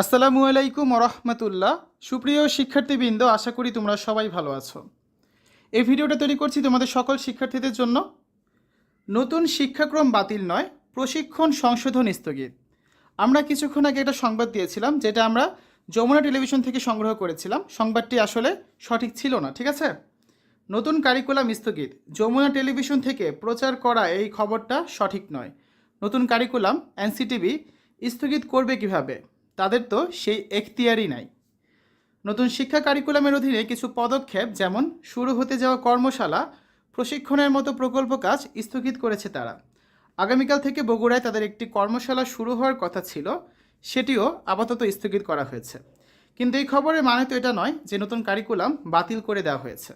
আসসালামু আলাইকুম রহমতুল্লাহ। সুপ্রিয় শিক্ষার্থীবৃন্দ, আশা করি তোমরা সবাই ভালো আছো। এই ভিডিওটা তৈরি করছি তোমাদের সকল শিক্ষার্থীদের জন্য। নতুন শিক্ষাক্রম বাতিল নয়, প্রশিক্ষণ সংশোধন স্থগিত। আমরা কিছুক্ষণ আগে একটা সংবাদ দিয়েছিলাম, যেটা আমরা যমুনা টেলিভিশন থেকে সংগ্রহ করেছিলাম। সংবাদটি আসলে সঠিক ছিল না, ঠিক আছে? নতুন কারিকুলাম স্থগিত। যমুনা টেলিভিশন থেকে প্রচার করা এই খবরটা সঠিক নয়। নতুন কারিকুলাম, এনসিটিভি, স্থগিত করবে কীভাবে? তাদের তো সেই এখতিয়ারই নাই। নতুন শিক্ষা কারিকুলামের অধীনে কিছু পদক্ষেপ যেমন শুরু হতে যাওয়া কর্মশালা, প্রশিক্ষণের মতো প্রকল্প কাজ স্থগিত করেছে তারা। আগামীকাল থেকে বগুড়ায় তাদের একটি কর্মশালা শুরু হওয়ার কথা ছিল, সেটিও আপাতত স্থগিত করা হয়েছে। কিন্তু এই খবরের মানে তো এটা নয় যে নতুন কারিকুলাম বাতিল করে দেওয়া হয়েছে।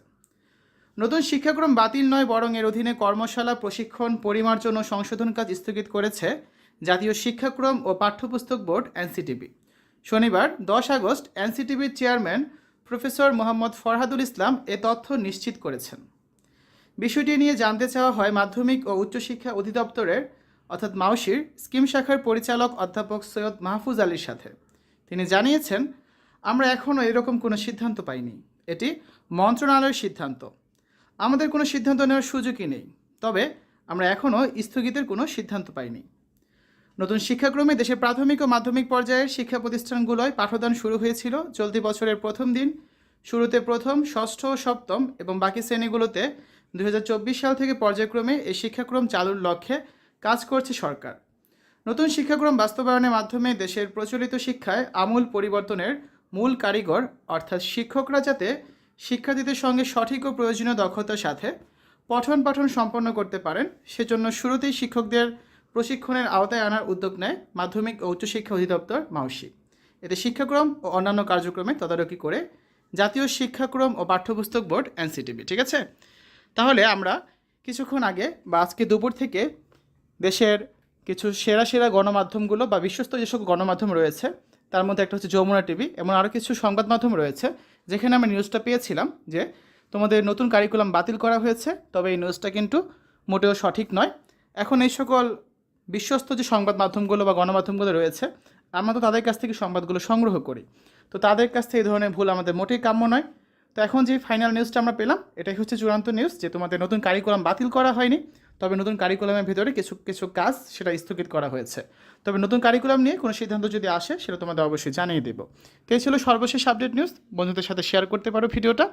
নতুন শিক্ষাক্রম বাতিল নয় বরং এর অধীনে কর্মশালা, প্রশিক্ষণ, পরিমার্জন ও সংশোধন কাজ স্থগিত করেছে জাতীয় শিক্ষাক্রম ও পাঠ্যপুস্তক বোর্ড, এনসিটিবি। শনিবার, দশ আগস্ট এনসিটিবির চেয়ারম্যান প্রফেসর মোহাম্মদ ফরহাদুল ইসলাম এ তথ্য নিশ্চিত করেছেন। বিষয়টি নিয়ে জানতে চাওয়া হয় মাধ্যমিক ও উচ্চশিক্ষা অধিদপ্তরের, অর্থাৎ মাউসির, স্কিম শাখার পরিচালক অধ্যাপক সৈয়দ মাহফুজ আলীর সাথে। তিনি জানিয়েছেন, আমরা এখনও এরকম কোনো সিদ্ধান্ত পাইনি। এটি মন্ত্রণালয়ের সিদ্ধান্ত। আমাদের কোনো সিদ্ধান্ত নেওয়ার সুযোগই নেই। তবে আমরা এখনও স্থগিতের কোনো সিদ্ধান্ত পাইনি। নতুন শিক্ষাক্রমে দেশের প্রাথমিক ও মাধ্যমিক পর্যায়ের শিক্ষা প্রতিষ্ঠানগুলোয় পাঠদান শুরু হয়েছিল। চলতি বছরের প্রথম দিন, শুরুতে প্রথম, ষষ্ঠ ও সপ্তম এবং বাকি শ্রেণীগুলোতে দু হাজার চব্বিশ সাল থেকে পর্যায়ক্রমে এই শিক্ষাক্রম চালুর লক্ষ্যে কাজ করছে সরকার। নতুন শিক্ষাক্রম বাস্তবায়নের মাধ্যমে দেশের প্রচলিত শিক্ষায় আমূল পরিবর্তনের মূল কারিগর, অর্থাৎ শিক্ষকরা যাতে শিক্ষার্থীদের সঙ্গে সঠিক ও প্রয়োজনীয় দক্ষতার সাথে পঠন পাঠন সম্পন্ন করতে পারেন, সেজন্য শুরুতেই শিক্ষকদের প্রশিক্ষণের আওতায় আনার উদ্যোগ নেয় মাধ্যমিক ও উচ্চশিক্ষা অধিদপ্তর মাউসি। এতে শিক্ষাক্রম ও অন্যান্য কার্যক্রমে তদারকি করে জাতীয় শিক্ষাক্রম ও পাঠ্যপুস্তক বোর্ড, এনসিটিবি, ঠিক আছে? তাহলে আমরা কিছুক্ষণ আগে বা আজকে দুপুর থেকে দেশের কিছু সেরা সেরা গণমাধ্যমগুলো বা বিশ্বস্ত যেসব গণমাধ্যম রয়েছে, তার মধ্যে একটা হচ্ছে যমুনা টিভি এমন আরও কিছু সংবাদ মাধ্যম রয়েছে, যেখানে আমরা নিউজটা পেয়েছিলাম যে তোমাদের নতুন কারিকুলাম বাতিল করা হয়েছে, তবে এই নিউজটা কিন্তু মোটেও সঠিক নয়। এখন এই সকল বিশ্বস্ত যে সংবাদ মাধ্যমগুলো বা গণমাধ্যমগুলো রয়েছে, আমরা তো তাদের কাছ থেকে সংবাদগুলো সংগ্রহ করি। তো তাদের কাছ থেকে এই ধরনের ভুল আমাদের মোটেই কাম্য নয়। তো এখন যে ফাইনাল নিউজটা আমরা পেলাম, এটাই হচ্ছে চূড়ান্ত নিউজ যে তোমাদের নতুন কারিকুলাম বাতিল করা হয়নি, তবে নতুন কারিকুলামের ভিতরে কিছু কিছু কাজ সেটা স্থগিত করা হয়েছে। তবে নতুন কারিকুলাম নিয়ে কোনো সিদ্ধান্ত যদি আসে, সেটা তোমাদের অবশ্যই জানিয়ে দেবো। তো এই ছিল সর্বশেষ আপডেট নিউজ বন্ধুদের সাথে শেয়ার করতে পারো ভিডিওটা।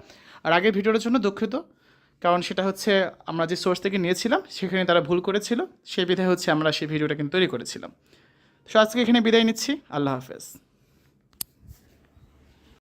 আর আগের ভিডিওটার জন্য দুঃখিত। কারণ সেটা হচ্ছে আমরা যে সোর্স থেকে নিয়েছিলাম, সেখানে তারা ভুল করেছিল। সেই বিধায় হচ্ছে আমরা সেই ভিডিওটা কিন্তু তৈরি করেছিলাম। সো আজকে এখানে বিদায় নিচ্ছি। আল্লাহ হাফেজ।